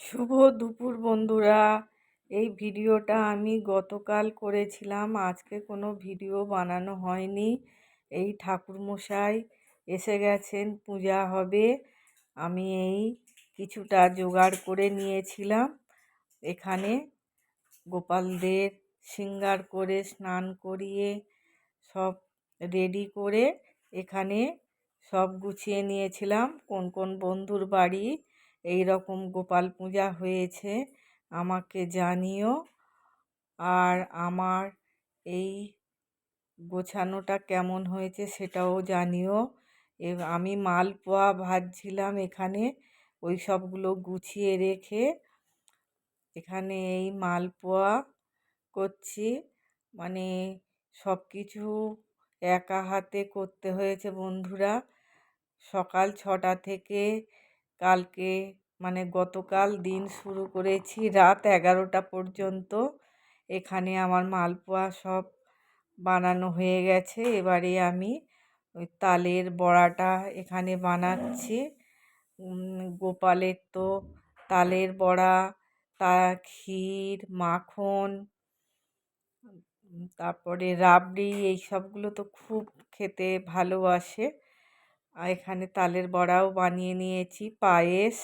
শুভ দুপুর বন্ধুরা। এই ভিডিওটা আমি গতকাল করেছিলাম, আজকে কোনো ভিডিও বানানো হয়নি। এই ঠাকুরমশাই এসে গেছেন, পূজা হবে। আমি এই কিছুটা জোগাড় করে নিয়েছিলাম। এখানে গোপালদের শৃঙ্গার করে, স্নান করিয়ে সব রেডি করে এখানে সব গুছিয়ে নিয়েছিলাম। কোন কোন বন্ধুর বাড়ি এই রকম গোপাল পূজা হয়েছে, আমাকে জানিও। আর আমার এই গোছানোটা কেমন হয়েছে সেটাও জানিও। আমি মালপোয়া ভাজছিলাম এখানে, ওই সবগুলো গুছিয়ে রেখে এখানে এই মালপোয়া করছি। মানে সব কিছু একা হাতে করতে হয়েছে বন্ধুরা। সকাল ছটা থেকে কালকে মানে গতকাল দিন শুরু করেছি রাত এগারোটা পর্যন্ত। এখানে আমার মালপোয়া সব বানানো হয়ে গেছে। এবারে আমি ওই তালের বড়াটা এখানে বানাচ্ছি। গোপালের তো তালের বড়া, তা ক্ষীর, মাখন তারপরে রাবড়ি, এই সবগুলো তো খুব খেতে ভালোবাসে। এখানে তালের বড়াও বানিয়ে নিয়েছি, পায়েস,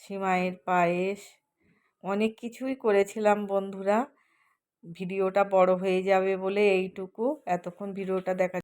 সিমাইয়ের পায়েস। অনেক কিছুই করেছিলাম বন্ধুরা। ভিডিওটা বড় হয়ে যাবে বলে এইটুকু। এতক্ষণ ভিডিওটা দেখা